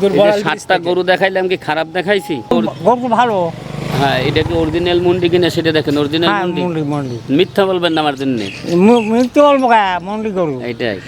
দুধের সাতটা গরু দেখাইলাম কি খারাপ দেখাইছি? গরু ভালো। হ্যাঁ এটা কি অরিজিনাল মুন্ডি কিনা সেটা দেখেন অরিজিনাল হ্যাঁ মুন্ডি। মিথ্যা বলবেন না আমার জন্য। মিথ্যা বলব মন্ডি গরু। এইটাই।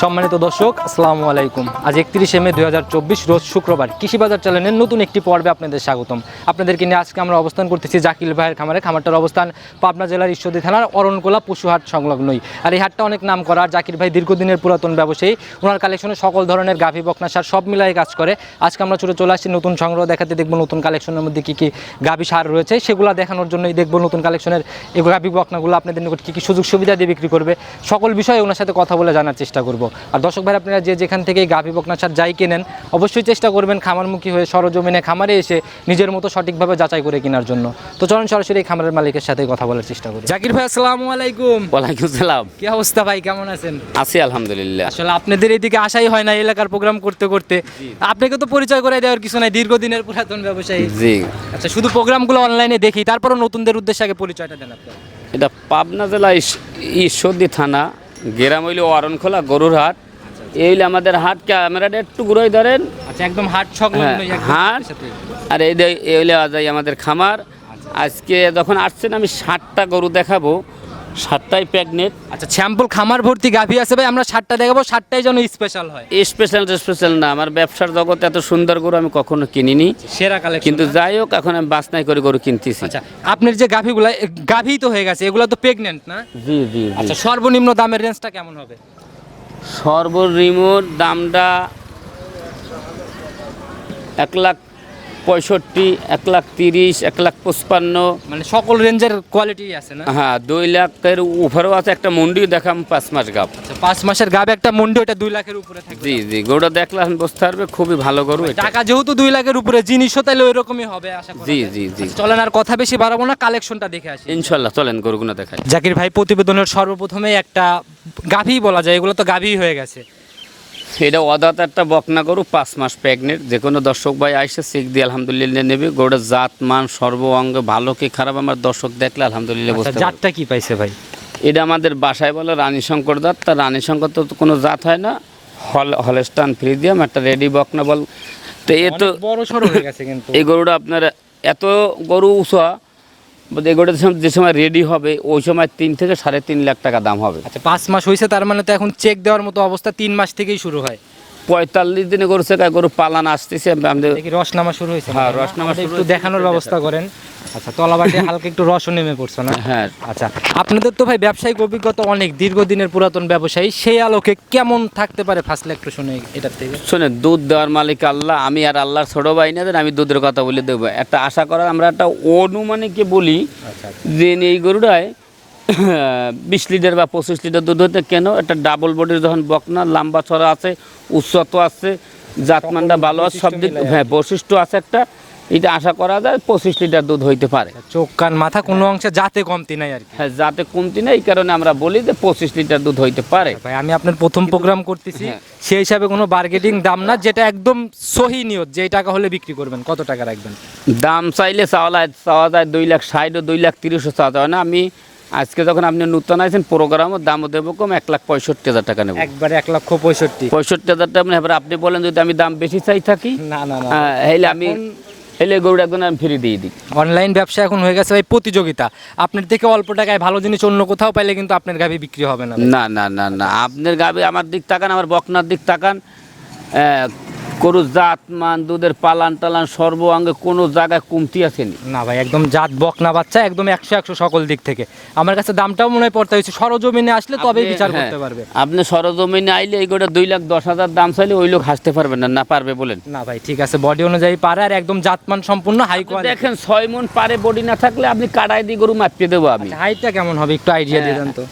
সম্মানিত দর্শক, আসসালামু আলাইকুম। আজ একত্রিশে মে চব্বিশ, রোজ শুক্রবার কৃষি বাজার চ্যানেলের নতুন একটি পর্বে আপনাদের স্বাগতম। আপনাদেরকে নিয়ে আজকে আমরা অবস্থান করতেছি জাকিল ভাইয়ের খামারে। খামারটার অবস্থান পাবনা জেলার ঈশ্বরদী থানার অরণকোলা পশুহাট সংলগ্নই। আর এই হাটটা অনেক নাম করা জাকির ভাই দীর্ঘদিনের পুরাতন ব্যবসায়ী। ওনার কালেকশনে সকল ধরনের গাভী, বকনা সার সব মিলাই কাজ করে। আজকে আমরা ছুটে চলে আসছি, নতুন সংগ্রহ দেখাতে দেখব নতুন কালেকশনের মধ্যে কী কী গাভী সার রয়েছে। সেগুলো দেখানোর জন্যই দেখব নতুন কালেকশনের এই গাভী, বকনাগুলো আপনাদের নিকট কী কী সুযোগ সুবিধা দিয়ে বিক্রি করবে। সকল বিষয়ে ওনার সাথে কথা বলে জানার চেষ্টা করব। আর দর্শক ভাই আপনারা যে যেখান থেকে গাভী বকনা সার যাই কেনেন অবশ্যই চেষ্টা করবেন খামারমুখী হয়ে সরজমিনে খামারে এসে নিজের মতো সঠিকভাবে যাচাই করে কেনার জন্য। তো চলুন সরাসরি খামারের মালিকের সাথে কথা বলার চেষ্টা করি। জাকির ভাই আসসালামু আলাইকুম। ওয়ালাইকুম সালাম। কি অবস্থা ভাই কেমন আছেন? আছি আলহামদুলিল্লাহ। আসলে আপনাদের এদিকে আসাই হয় না এলাকার প্রোগ্রাম করতে করতে। আপনাকে তো পরিচয় করে দেওয়ার কিছু নাই দীর্ঘদিনের পুরাতন ব্যবসায়ী। জি। আচ্ছা শুধু প্রোগ্রামগুলো অনলাইনে দেখি তারপরও নতুনদের উদ্দেশ্যে আগে পরিচয়টা দেন আপনার। এটা পাবনা জেলা ইস- ঈশ্বরদী থানা গেরাম হইলে অরণখোলা গরুর হাট। এই হইলে আমাদের হাট ক্যামেরাটা একটু ঘুরাই ধরেন। আচ্ছা একদম হাট ছক হ্যাঁ, হাট। আর এই হইলে আজাই আমাদের খামার। আজকে যখন আসছেন আমি ষাটটা গরু দেখাবো। ষাটটাই প্রেগনেন্ট আচ্ছা স্যাম্পল খামার ভর্তি গাভী আছে ভাই আমরা সাতটা দেখাবো সাতটাই যেন স্পেশাল হয়। স্পেশাল স্পেশাল না আমার ব্যবসার জগতে এত সুন্দর গরু আমি কখনো কিনিনি। সেরা কালেকশন কিন্তু যাই হোক এখন আমি বাসনাই করে গরু কিনতেছি। আচ্ছা আপনার যে গাভীগুলো গাভী তো হয়ে গেছে এগুলো তো প্রেগনেন্ট না? জি জি আচ্ছা সর্বনিম্ন দামের রেঞ্জটা কেমন হবে? সর্বনিম্ন দামটা এক লাখ পঁয়ষট্টি এক লাখ তিরিশ এক লাখ পঁচপান্ন। মানে সকল রেঞ্জের কোয়ালিটি আছে না? হ্যাঁ দুই লাখের উপরেও আছে একটা মন্ডি দেখাম পাঁচ মাস গাপ আচ্ছা পাঁচ মাসের গাভ একটা মন্ডি ওটা দুই লাখের উপরে থাকবে। জি জি গরুটা দেখলে এখন বুঝতে পারবে খুবই ভালো গরু টাকা যেহেতু দুই লাখের উপরে জিনিসও তাহলে ওই রকমই হবে আশা করি জি জি জি। চলেন আর কথা বেশি বাড়াবো না কালেকশনটা দেখে আসি। ইনশাল্লাহ চলেন গরুগুলো দেখাই। জাকির ভাই প্রতিবেদনের সর্বপ্রথমে একটা গাভী বলা যায় এগুলো তো গাভী হয়ে গেছে। এটা অদাত একটা বকনা গরু পাঁচ মাস প্রেগনেন্ট যে কোনো দর্শক ভাই আইসে চেক দিয়ে আলহামদুলিল্লাহ নেবে। গরুটার জাত মান সর্ব অঙ্গে ভালো কি খারাপ আমার দর্শক দেখলে আলহামদুলিল্লাহ আচ্ছা, পারবে জাতটা কি পাইছে ভাই? এটা আমাদের বাসায় বলে রানী শঙ্কর জাত। তার রানী শঙ্কর তো কোনো জাত হয় না। হল হলস্টান ফ্রিজিয়াম একটা রেডি বকনা বল। তো এ তো বড় সড়ো হয়ে গেছে কিন্তু। এই গরুটা আপনার এত গরু উঁচা সময়- যে সময় রেডি হবে, ওই সময় তিন থেকে সাড়ে তিন লাখ টাকা দাম হবে। আচ্ছা পাঁচ মাস হয়েছে তার মানে তো এখন চেক দেওয়ার মতো অবস্থা তিন মাস থেকেই শুরু হয়। পঁয়তাল্লিশ দিনে গরু থেকে গরু পালান আসতেছে আমাদের রস নামা শুরু হয়েছে হ্যাঁ? রস নামা একটু দেখানোর ব্যবস্থা করেন। আচ্ছা তলাবাটি হালকা একটু রসও নেমে পড়ছে না? হ্যাঁ। আচ্ছা আপনাদের তো ভাই ব্যবসায়িক অভিজ্ঞতা অনেক দীর্ঘদিনের পুরাতন ব্যবসায়ী সেই আলোকে কেমন থাকতে পারে? ফার্স্টলে একটু শুনে এটার থেকে। শোনেন দুধ দেওয়ার মালিক আল্লাহ আমি আর আল্লাহর ছোট ভাই না আমি দুধের কথা বলে দেবো। একটা আশা করার আমরা একটা অনুমানিকে বলি আচ্ছা। যে এই গরুটায় বিশ লিটার বা পঁচিশ লিটার দুধ হতে কেন? একটা ডাবল বডির যখন বকনা লম্বা ছড়া আছে উচ্চত আছে জাতমানটা ভালো আছে সব দিক হ্যাঁ বৈশিষ্ট্য আছে একটা। এটা আশা করা যায় পঁচিশ লিটার দুধ হইতে পারে। চোখ কান মাথা কোনো অংশে যাতে কমতি নাই আর হ্যাঁ যাতে কমতি নেই এই কারণে আমরা বলি যে পঁচিশ লিটার দুধ হইতে পারে। ভাই আমি আপনার প্রথম প্রোগ্রাম করতেছি হ্যাঁ। সেই হিসাবে কোনো বার্গেটিং দাম না যেটা একদম সহি নিয়ত যে টাকা হলে বিক্রি করবেন কত টাকা রাখবেন? দাম চাইলে চাওয়া যায় চাওয়া যায় দুই লাখ ষাট ও দুই লাখ তিরিশও চাওয়া যায় না। আমি আজকে যখন আপনি নূতন আছেন প্রোগ্রামও দামও দেবো কম এক লাখ পঁয়ষট্টি হাজার টাকা নেব। একবারে এক লক্ষ পঁয়ষট্টি। পঁয়ষট্টি হাজার টাকা মানে এবার আপনি বলেন যদি আমি দাম বেশি চাই থাকি না না না। হ্যাঁ, হেলে আমি হেলে গরুটা একদম আমি ফ্রি দিয়ে দিই। অনলাইন ব্যবসা এখন হয়ে গেছে ভাই প্রতিযোগিতা। আপনার থেকে অল্প টাকায় ভালো জিনিস অন্য কোথাও পাইলে কিন্তু আপনার গাভি বিক্রি হবে না না না না না। আপনার গাবে আমার দিক তাকান আমার বকনার দিক তাকান। গরু জাত মান দুধের পালান টালান সর্ব অঙ্গে কোনো জায়গায় কমতি আসেনি। না ভাই একদম জাত বক না বাচ্চা একদম একশো একশো সকল দিক থেকে। আমার কাছে দামটাও মনে হয় পড়তে হয়েছে। সরজমিনে আসলে তবেই বিচার হ্যাঁ, করতে পারবে। আপনি সরজমিনে আইলে এই গোটা দুই লাখ দশ হাজার দাম চাইলে ওই লোক হাসতে পারবেন না না পারবে বলেন। না ভাই ঠিক আছে বডি অনুযায়ী পারে আর একদম জাতমান সম্পূর্ণ হাই কোয়ালিটি দেখেন ছয় মন পারে বডি না থাকলে আপনি কাটাই দিয়ে গরু মাপিয়ে দেবো আমি। হাইটটা কেমন হবে? একটু আইডিয়া দিয়ে দেন তো।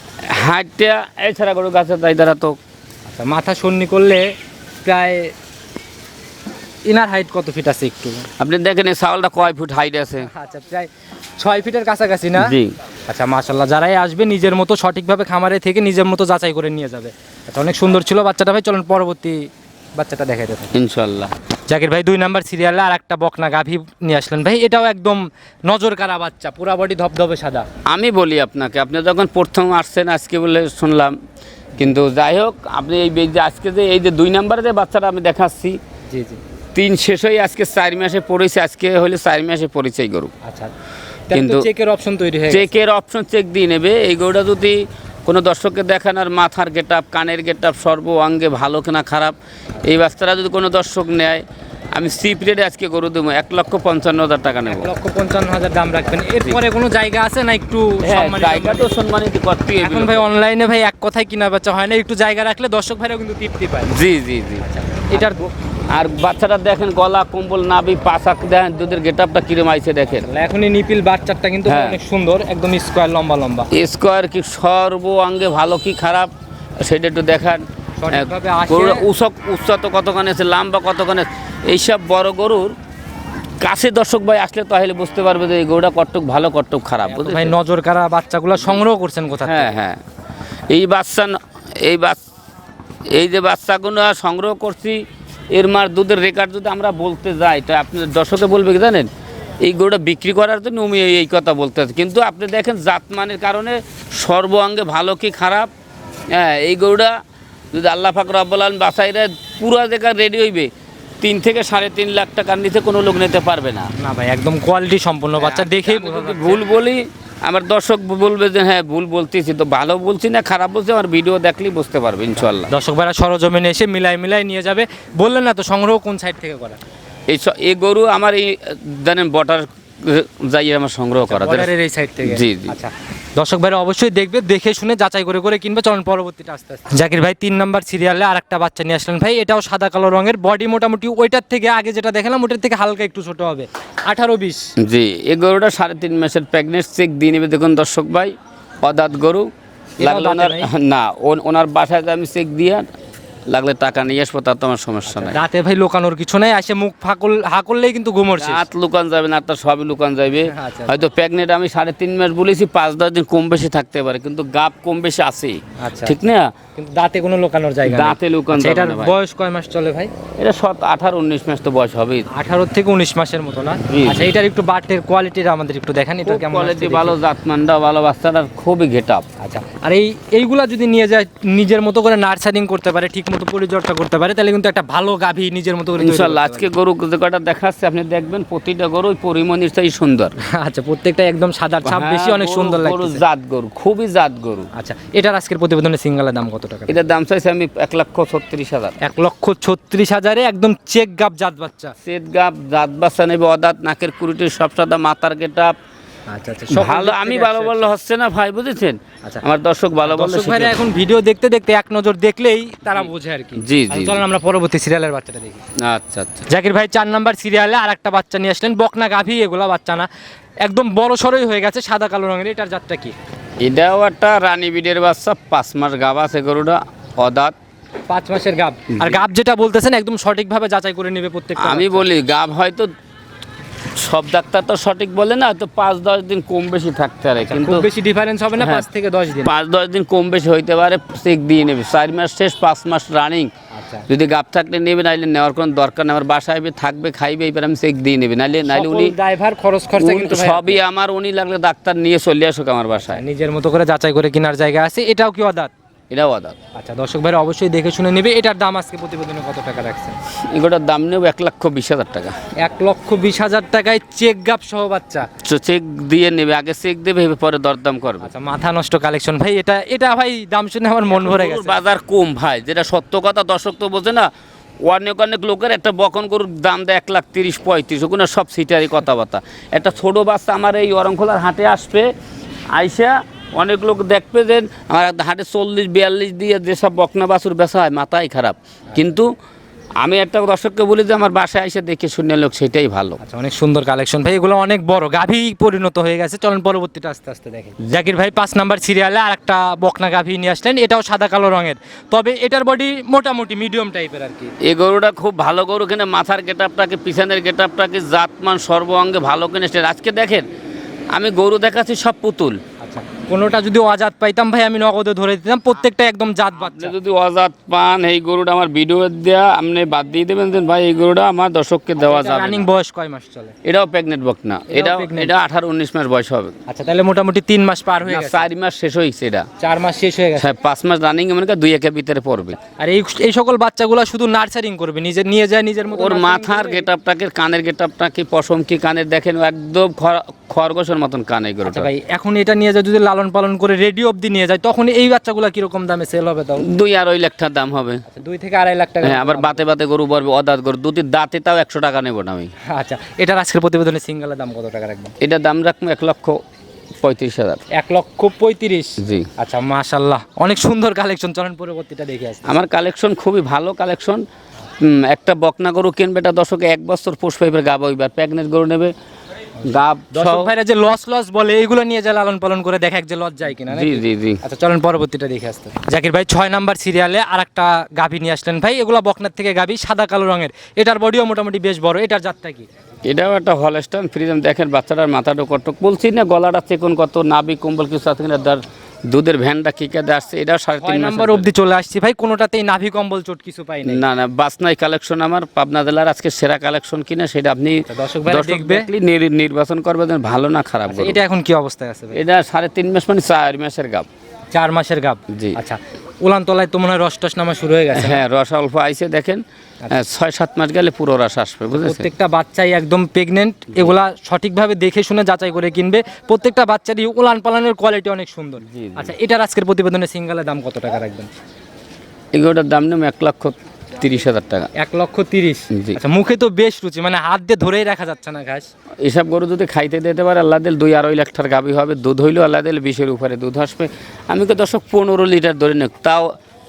হাইটটা এছাড়া গরু গাছের তাই দ্বারা তো আচ্ছা মাথা সন্নি করলে প্রায় ইনার হাইট কত ফিট আছে একটু? আপনি দেখেন এই চাউলটা কয় ফুট হাইট আছে? আচ্ছা প্রায় ছয় ফিটের কাছাকাছি না? জি। আচ্ছা মাশাল্লাহ যারাই আসবে নিজের মতো সঠিকভাবে খামারে থেকে নিজের মতো যাচাই করে নিয়ে যাবে। আচ্ছা অনেক সুন্দর ছিল বাচ্চাটা ভাই চলেন পরবর্তী বাচ্চাটা দেখাইতে থাকি ইনশাল্লাহ জাকির ভাই দুই নাম্বার সিরিয়ালে আর একটা বকনা গাভী নিয়ে আসলেন। ভাই এটাও একদম নজর কারা বাচ্চা পুরা বডি ধবধবে সাদা। আমি বলি আপনাকে আপনি যখন প্রথম আসছেন আজকে বলে শুনলাম কিন্তু যাই হোক আপনি এই যে আজকে যে এই যে দুই নাম্বারে যে বাচ্চাটা আমি দেখাচ্ছি জি জি। তিন শেষ হয়ে আজকে চার মাসে পড়েছে আজকে হলে চার মাসে পরিচয় গরু। আচ্ছা কিন্তু- চেকের অপশন তৈরি হয়ে চেকের অপশন চেক দিয়ে নেবে। এই গরুটা যদি কোনো দর্শককে দেখান আর মাথার গেট আপ কানের গেট আপ সর্ব অঙ্গে ভালো কিনা খারাপ এই বাচ্চাটা যদি কোনো দর্শক নেয় আমি সিপ রেটে আজকে গরু দেবো এক লক্ষ পঞ্চান্ন হাজার টাকা নেব। লক্ষ পঞ্চান্ন হাজার দাম রাখবেন। এরপরে কোনো জায়গা আছে না একটু হ্যাঁ জায়গা তো সম্মানিত করতেই হবে। এখন ভাই অনলাইনে ভাই এক কথায় কিনা বেচা হয় না একটু জায়গা রাখলে দর্শক ভাইরাও কিন্তু তৃপ্তি পায়। জি জি জি। এটার আর বাচ্চাটা দেখেন গলা কম্বল নাবি পাশাক দেখেন দুধের গেট আপটা কিরম আইছে দেখেন। এখনই নিপিল বাচ্চাটা কিন্তু হ্যাঁ। অনেক সুন্দর একদম স্কোয়ার লম্বা লম্বা। স্কোয়ার কি সর্ব অঙ্গে ভালো কি খারাপ সেটা একটু দেখান। উসক উচ্চত কতখানি আছে লাম্বা কতখানি এইসব বড় গরুর কাছে দর্শক ভাই আসলে তাহলে বুঝতে পারবে যে এই গরুটা কটক ভালো কটক খারাপ ভাই নজর কারা বাচ্চাগুলো সংগ্রহ করছেন কোথায় হ্যাঁ হ্যাঁ। এই বাচ্চা এই বাচ এই যে বাচ্চাগুলো সংগ্রহ করছি এর মার দুধের রেকর্ড যদি আমরা বলতে যাই তো আপনি দর্শকে বলবে কি জানেন? এই গরুটা বিক্রি করার জন্য উমি এই- কথা বলতে আছে। কিন্তু আপনি দেখেন জাতমানের কারণে সর্ব অঙ্গে ভালো কি খারাপ? হ্যাঁ এই গরুটা যদি আল্লাহ ফাকর আব্বুল বাসাইরা পুরো দেখা রেডি হইবে। তিন থেকে সাড়ে তিন লাখ টাকার নিচে কোনো লোক নিতে পারবে না। না ভাই একদম কোয়ালিটি সম্পূর্ণ বাচ্চা বোঝা যদি যাচ্ছে। ভুল বলি আমার দর্শক বলবে যে হ্যাঁ ভুল বলতেছি। তো ভালো বলছি না খারাপ বলছি আমার ভিডিও দেখলেই বুঝতে পারবে ইনশাল্লাহ দর্শক ভাইরা সরজমিনে এসে মিলাই মিলাই নিয়ে যাবে। বললেন না তো সংগ্রহ কোন সাইড থেকে করা এই এই গরু আমার এই জানেন বটার যাই আমার সংগ্রহ করা এই সাইড থেকে? জি, জি। আচ্ছা দর্শক ভাইরা অবশ্যই দেখবে দেখে শুনে যাচাই করে করে কিনবে। চলুন পরবর্তীটা আস্তে আস্তে। জাকির ভাই তিন নম্বর সিরিয়ালে আর একটা বাচ্চা নিয়ে আসলেন। ভাই এটাও সাদা কালো রঙের। বডি মোটামুটি ওইটার থেকে আগে যেটা দেখালাম ওইটার থেকে হালকা একটু ছোট হবে। আঠারো বিশ। জি এই গরুটা সাড়ে তিন মাসের প্রেগনেন্ট চেক দিয়ে নেবে। দেখুন দর্শক ভাই অদাত গরু। লাগলে না ও- ওনার বাসায় আমি চেক দিয়ে লাগলে টাকা নিয়ে আসব তার তো আমার সমস্যা নাই। রাতে ভাই লোকানোর কিছু নাই আসে মুখ ফাঁকল হা করলেই কিন্তু ঘুমোরছে রাত লুকান যাবে না তার সবই লুকান যাবে আচ্ছা। হয়তো প্রেগনেন্ট আমি সাড়ে তিন মাস বলেছি পাঁচ দশ দিন কম বেশি থাকতে পারে কিন্তু গাপ কম বেশি আছে আচ্ছা। ঠিক না? কিন্তু দাঁতে কোনো লোকানোর জায়গা দাঁতে লুকান আচ্ছা, এটার বয়স কয় মাস চলে ভাই? এটা সত আঠারো উনিশ মাস তো বয়স হবেই। আঠারো থেকে উনিশ মাসের মতো না। আচ্ছা এটার একটু বাটের কোয়ালিটির আমাদের একটু দেখেন এটা কেমন কোয়ালিটি ভালো। জাতমানটা ভালো বাচ্চাটার খুবই ঘেট আপ আচ্ছা আর এই এইগুলা যদি নিয়ে যায় নিজের মতো করে নার্সারিং করতে পারে ঠিক মতো পরিচর্যা করতে পারে তাহলে কিন্তু একটা ভালো গাভী নিজের মতো করে ইনশাল্লাহ আজকে গরু কটা দেখাচ্ছে আপনি দেখবেন প্রতিটা গরু পরিমণির চাই সুন্দর। আচ্ছা প্রত্যেকটা একদম সাদার ছাপ বেশি হ্যাঁ, অনেক গরু- সুন্দর গরু লাগছে জাত গরু খুবই জাত গরু। আচ্ছা এটার আজকের প্রতিবেদনে সিঙ্গালের দাম কত টাকা? এটার দাম চাইছে আমি এক লক্ষ ছত্রিশ হাজার। এক লক্ষ ছত্রিশ হাজারে একদম চেক গাপ জাত বাচ্চা। চেক গাপ জাত বাচ্চা নেবে অদাত নাকের কুড়িটির সব সাদা মাথার গেটাপ আচ্ছা আচ্ছা ভালো আমি ভালো বললে হচ্ছে না ভাই বুঝেছেন? আচ্ছা। আমার দর্শক ভালো বললে ভাইরা এখন ভিডিও দেখতে দেখতে এক নজর দেখলেই তারা বোঝে আর কি। জি, আচ্ছা, জি, চলুন আমরা পরবর্তী সিরিয়ালের বাচ্চাটা দেখি। আচ্ছা আচ্ছা। জাকির ভাই চার নাম্বার সিরিয়ালে আর একটা বাচ্চা নিয়ে আসলেন। বকনা গাভী এগুলা বাচ্চা না। একদম বড় সরই হয়ে গেছে সাদা কালো রঙের। এটার জাতটা কি? এটাও একটা রানী বিডের বাচ্চা পাঁচ মাস গাব আছে গরুটা অদাত। পাঁচ মাসের গাব। আর গাব যেটা বলতেছেন একদম সঠিকভাবে যাচাই করে নেবে প্রত্যেকটা আমি বলি গাব হয়তো সব ডাক্তার তো সঠিক বলে না তো পাঁচ দশ দিন কম বেশি থাকতে পারে কিন্তু বেশি ডিফারেন্স হবে না হ্যাঁ। পাঁচ থেকে দশ দিন? পাঁচ দশ দিন কম বেশি হইতে পারে চেক দিয়ে নেবে। চার মাস শেষ পাঁচ মাস রানিং আচ্ছা। যদি গাব থাকলে নেবে নাইলে নেওয়ার কোনো দরকার নেই। আমার বাসায় থাকবে খাইবে এবার আমি চেক দিয়ে নেবে। নাইলে নাইলে উনি ড্রাইভার খরচ খরচা কিন্তু সবই আমার উনি লাগলে ডাক্তার নিয়ে চলে আসুক আমার বাসায়। নিজের মতো করে যাচাই করে কেনার জায়গা আছে এটাও কি অদাত এটাও অদাত আচ্ছা দর্শক ভাইরা অবশ্যই দেখে শুনে নেবে এটার দাম আজকে প্রতিবেদনে কত টাকা রাখছেন এগুলোর দাম নেব এক লক্ষ বিশ হাজার টাকা। এক লক্ষ বিশ হাজার টাকায় চেক গাপ সহ বাচ্চা। তো চেক দিয়ে নেবে আগে চেক দেবে পরে দরদাম করবে। আচ্ছা মাথা নষ্ট কালেকশন। ভাই এটা এটা ভাই দাম শুনে আমার মন ভরে গেছে। বাজার কম ভাই যেটা সত্য কথা দর্শক তো বোঝে না অনেক অনেক লোকের একটা বকন গরুর দাম দেয় এক লাখ তিরিশ পঁয়ত্রিশ ওখানে সব সিটারই কথাবার্তা। একটা ছোট বাচ্চা আমার এই অরংখোলার হাটে আসবে আইসা অনেক লোক দেখবে যে আমার হাটে চল্লিশ বিয়াল্লিশ দিয়ে যেসব বকনা বাছুর বেচা হয় মাথাই খারাপ। কিন্তু আমি একটা দর্শককে বলি যে আমার বাসায় এসে দেখে শুনে লোক সেটাই ভালো। আচ্ছা অনেক সুন্দর কালেকশন। ভাই এগুলো অনেক বড় গাভী পরিণত হয়ে গেছে। চলেন পরবর্তীটা আস্তে আস্তে দেখেন। জাকির ভাই পাঁচ নাম্বার সিরিয়ালে আর একটা বকনা গাভী নিয়ে আসলেন। এটাও সাদা কালো রঙের। তবে এটার বডি মোটামুটি মিডিয়াম টাইপের আর কি। এই গরুটা খুব ভালো গরু কিনে মাথার গেটআপটাকে পিছনের গেটআপটাকে জাতমান সর্ব অঙ্গে ভালো কিনে আজকে দেখেন আমি গরু দেখাচ্ছি সব পুতুল। কোনোটা যদি অজাত পাইতাম ভাই আমি নগদে ধরে দিতাম। প্রত্যেকটা একদম জাত বাচ্চা। যদি অজাত পান এই গরুটা আমার ভিডিও দেওয়া আপনি বাদ দিয়ে দেবেন যে ভাই এই গরুটা আমার দর্শককে দেওয়া যাবে রানিং বয়স কয় মাস চলে? এটাও প্রেগনেন্ট বক না। এটা এটা আঠারো উনিশ মাস বয়স হবে। আচ্ছা তাহলে মোটামুটি তিন মাস পার হয়ে গেছে। চার মাস শেষ হয়েছে এটা। চার মাস শেষ হয়ে গেছে। হ্যাঁ, পাঁচ মাস রানিং মনে করেন দুই একের ভিতরে পড়বে। আর এই এই সকল বাচ্চাগুলো শুধু নার্সারিং করবে নিজে নিয়ে যায় নিজের মতো ওর মাথার করবে। গেট আপটাকে কানের গেট আপটা পশম কি কানের দেখেন একদম খরগোশের মতন কানে গরুটা আচ্ছা ভাই এখন এটা নিয়ে যায় যদি লালন পালন করে রেডিও অবধি নিয়ে যায় তখন এই বাচ্চাগুলো কীরকম দামে সেল হবে তাও? দুই আড়াই লাখ টাকা দাম হবে। আচ্ছা, দুই থেকে আড়াই লাখ টাকা হ্যাঁ আবার বাতে বাতে গরু বলবে অদাত গরু দুটির দাঁতে তাও একশো টাকা নেব না আমি। আচ্ছা এটার আজকের প্রতিবেদনে সিঙ্গেলের দাম কত টাকা রাখবেন? এটা দাম রাখব এক লক্ষ পঁয়ত্রিশ হাজার। এক লক্ষ পঁয়ত্রিশ? জি। আচ্ছা মাশাল্লাহ অনেক সুন্দর কালেকশন চলেন পরবর্তীটা দেখে আসতে আমার কালেকশন খুবই ভালো কালেকশন একটা বকনা গরু কিনবে এটা দশকে এক বছর পোষ পাইবের গাব হইবার প্যাগনেট গরু নেবে গাব দর্শক ভাইরা যে লস লস বলে এইগুলো নিয়ে লালন পালন করে দেখা যে লস যায় কিনা জি জি জি। আচ্ছা চলেন পরবর্তীটা দেখে আসতে। জাকির ভাই ছয় নাম্বার সিরিয়ালে আর একটা গাভী নিয়ে আসলেন ভাই। এগুলো বকনার থেকে গাভী সাদা কালো রঙের। এটার বডিও মোটামুটি বেশ বড়। এটার জাতটা কি? এটাও একটা হলস্টান ফ্রিজম। দেখেন বাচ্চাটার মাথাটা কত বলছি না গলাটা চেকুন কত নাবি কম্বল কিছু আছে কিনা তার দুধের ভ্যানটা কি কাদে আসছে? এটাও সাড়ে তিন নম্বর অবধি চলে আসছি? ভাই কোনোটাতেই নাভি কম্বল চোট কিছু পাই না না বাসনাই কালেকশন আমার পাবনা জেলার আজকে সেরা কালেকশন কিনা সেটা আপনি আচ্ছা, দর্শক দেখলে নির্বাচন করবেন ভালো না খারাপ আচ্ছা, এটা এখন কি অবস্থায় আছে এটা সাড়ে তিন মাস মানে চার মাসের গাব চার মাসের গাব জি। আচ্ছা উলান তলায় তো মনে হয় রস টস নামা শুরু হয়ে গেছে। হ্যাঁ রস অল্প আইসে দেখেন। আচ্ছা। ছয় সাত মাস গেলে পুরো রস আসবে বুঝলেন প্রত্যেকটা বাচ্চাই একদম প্রেগনেন্ট এগুলা সঠিকভাবে দেখে শুনে যাচাই করে কিনবে। প্রত্যেকটা বাচ্চারই উলান পালানের কোয়ালিটি অনেক সুন্দর। আচ্ছা এটার আজকের প্রতিবেদনে সিঙ্গালের দাম কত টাকা রাখবেন? এগুলোটার দাম নেব এক লক্ষ তিরিশ হাজার টাকা। এক লক্ষ তিরিশ। আচ্ছা মুখে তো বেশ রুচি মানে হাত দিয়ে ধরেই রাখা যাচ্ছে না ঘাস। এসব গরু যদি খাইতে দিতে পারে আল্লাহ দিল দুই আড়াই লাখ টাকার গাবি হবে দুধ হইলেও আল্লাহ দিল বিশের উপরে দুধ আসবে। আমি তো দশক পনেরো লিটার ধরে নেব তাও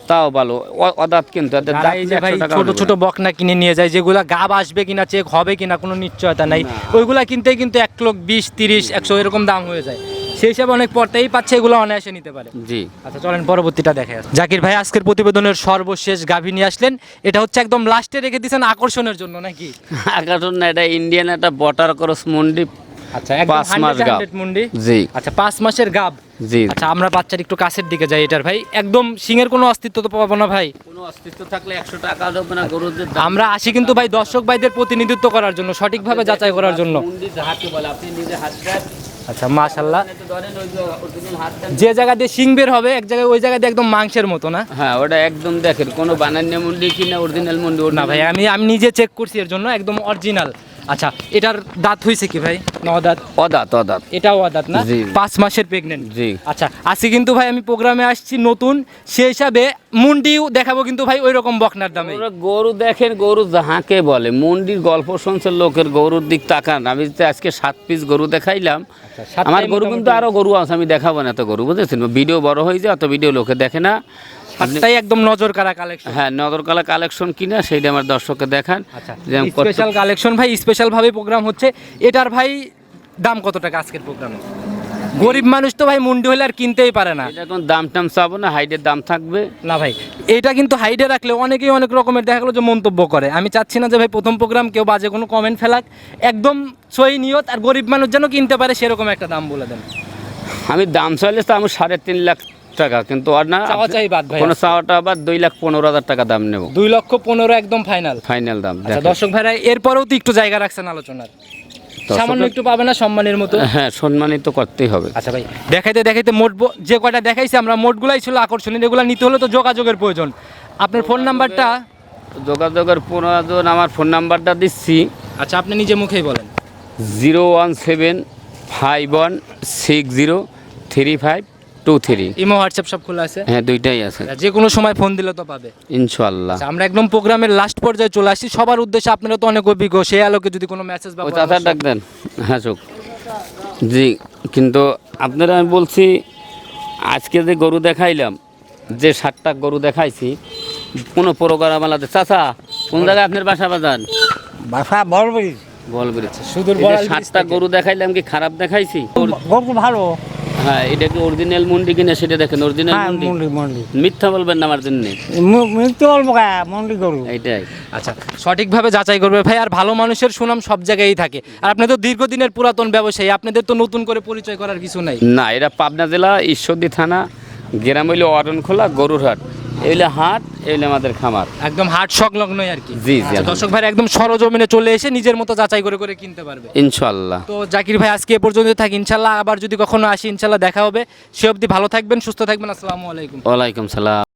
তাও ভালো অদাঁত কিন্তু এদের যারা দাঁত এই যে ভাই 100 টাকাও ছোট ছোট না। বকনা কিনে নিয়ে যায় যেগুলা গাব আসবে কিনা চেক হবে কিনা কোনো নিশ্চয়তা নাই। ওইগুলা কিনতে কিন্তু এক লক্ষ বিশ তিরিশ একশো এরকম দাম হয়ে যায়। সেই হিসাবে অনেক পড়তেই পাচ্ছে এগুলো অনায়াসে নিতে পারে। জি। আচ্ছা চলেন পরবর্তীটা দেখে জাকির ভাই আজকের প্রতিবেদনের সর্বশেষ গাভী নিয়ে আসলেন। এটা হচ্ছে একদম লাস্টে রেখে দিয়েছেন আকর্ষণের জন্য নাকি? আকাশন না এটা ইন্ডিয়ান একটা বটার ক্রস মন্ডি আচ্ছা পাঁচ মাস গাব। মুন্ডি জি। আচ্ছা পাঁচ মাসের গাব। জি। আচ্ছা আমরা বাচ্চার একটু কাছের দিকে যাই এটার ভাই। একদম সিংয়ের কোনো অস্তিত্ব তো পাবো না ভাই। কোনো অস্তিত্ব থাকলে একশো টাকা দেবো না গরুদের আমরা আসি কিন্তু ভাই দর্শক ভাইদের প্রতিনিধিত্ব করার জন্য সঠিকভাবে যাচাই করার জন্য। মুন্ডি যাহাকে বলে আপনি নিজে হাত আচ্ছা মাশাল্লাহ। যে জায়গা দিয়ে শিং বের হবে এক জায়গায় ওই জায়গা দিয়ে একদম মাংসের মতো না হ্যাঁ ওটা একদম দেখেন কোনো বানান্য মন্ডি কি না অরিজিনাল মন্ডি না ভাই আমি আমি নিজে চেক করছি এর জন্য একদম অরিজিনাল আচ্ছা এটার দাঁত হয়েছে কি ভাই? ন দাঁত অদাত অদাত। এটাও দাঁত না? পাঁচ মাসের প্রেগনেন্ট জি। আচ্ছা আজকে কিন্তু ভাই আমি প্রোগ্রামে আসছি নতুন সেই হিসাবে মুন্ডিও দেখাবো কিন্তু ভাই ওই রকম বকনার দামে। গরু দেখেন গরু যাহাকে বলে। মন্ডির গল্প শুনছে লোকের গরুর দিক তাকান। আমি আজকে সাত পিস গরু দেখাইলাম আমার গরু কিন্তু মোটামুটি- আরও গরু আছে আমি দেখাবো না এত গরু বুঝেছেন? ভিডিও বড় হয়ে যায় অত ভিডিও লোকে দেখে না। একদম নজর কারা কালেকশন হ্যাঁ কালেকশন কিনা সেইটা আমার দর্শককে দেখান। আচ্ছা স্পেশাল কালেকশন ভাই স্পেশাল ভাবে প্রোগ্রাম হচ্ছে। এটার ভাই দাম কত টাকা আজকের প্রোগ্রামে গরিব মানুষ তো ভাই মুন্ডি হলে আর কিনতেই পারে না। এটা কোন দাম টাম চাবো না হাইটের দাম থাকবে। না ভাই এটা কিন্তু হাইডে রাখলে অনেকেই অনেক রকমের দেখা গেলো যে মন্তব্য করে। আমি চাচ্ছি না যে ভাই প্রথম প্রোগ্রাম কেউ বাজে কোনো কমেন্ট ফেলাক। একদম সই নিয়ত আর গরিব মানুষ যেন কিনতে পারে সেরকম একটা দাম বলে দেন। আমি দাম চাইলে তো আমি সাড়ে তিন লাখ টাকা কিন্তু আর না চাওয়া চাই বাদ ভাই। কোনো চাওয়াটা আবার দুই লাখ পনেরো হাজার টাকা দাম নেব। দুই লক্ষ পনেরো একদম ফাইনাল ফাইনাল দাম আচ্ছা। দর্শক ভাইরা এরপরেও তো একটু জায়গা রাখছেন আলোচনার। সামান্য একটু পাবে না সম্মানের মতো। হ্যাঁ সম্মানিত করতেই হবে। আচ্ছা ভাই দেখাইতে দেখাইতে মোট যে কয়টা দেখাইছি আমরা মোটগুলাই ছিল আকর্ষণীয় এগুলো নিতে হলে তো যোগাযোগের প্রয়োজন। আপনার ফোন নাম্বারটা? যোগাযোগের প্রয়োজন আমার ফোন নাম্বারটা দিচ্ছি। আচ্ছা আপনি নিজে মুখেই বলেন। Zero one seven five one six zero three five two three Imo WhatsApp সব খোলা আছে? হ্যাঁ দুইটাই আছে। যে কোনো সময় ফোন দিলে তো পাবে। ইনশাল্লাহ আচ্ছা, আমরা একদম প্রোগ্রামের লাস্ট পর্যায়ে চলে আসছি। সবার উদ্দেশ্যে আপনারা তো অনেক অভিজ্ঞ সেই আলোকে যদি কোনো মেসেজ বা চাচার ডাক দেন। হ্যাঁ চোখ জি কিন্তু আপনারা আমি বলছি আজকে যে গরু দেখাইলাম যে সাতটা গরু দেখাইছি কোনো প্রোগ্রাম আলাদা চাচা কোন জায়গায় আপনার বাসা বাজান বাসা ব্রিজ বল বেড়েছে সাতটা গরু দেখাইলাম কি খারাপ দেখাইছি? গরু ভালো। হ্যাঁ এটা কি অরিজিনাল মুন্ডি কিনা সেটা দেখেন অরিজিনাল হ্যাঁ মন্ডি মন্ডি মিথ্যা বলবেন না আমার জন্য। মৃত্যু বলব মন্ডি গরু এইটাই। আচ্ছা সঠিকভাবে যাচাই করবে ভাই আর ভালো মানুষের সুনাম সব জায়গায়ই থাকে। আর আপনি তো দীর্ঘদিনের পুরাতন ব্যবসায়ী আপনাদের তো নতুন করে পরিচয় করার কিছু নাই। না এটা পাবনা জেলা ঈশ্বরদী থানা গ্রাম হইল অরণখোলা গরুরহাট। এইলে হাট এগুলো আমাদের খামার। একদম হাট সংলগ্নই আর কি। জি, জি, আচ্ছা, দর্শক ভাই একদম সরজমিনে চলে এসে নিজের মতো যাচাই করে করে কিনতে পারবে। ইনশাল্লাহ তো জাকির ভাই আজকে এ পর্যন্ত থাকি। ইনশাল্লাহ আবার যদি কখনো আসি ইনশাল্লাহ দেখা হবে। সে অবধি ভালো থাকবেন সুস্থ থাকবেন। আসসালামু আলাইকুম। ওয়ালাইকুম সালাম।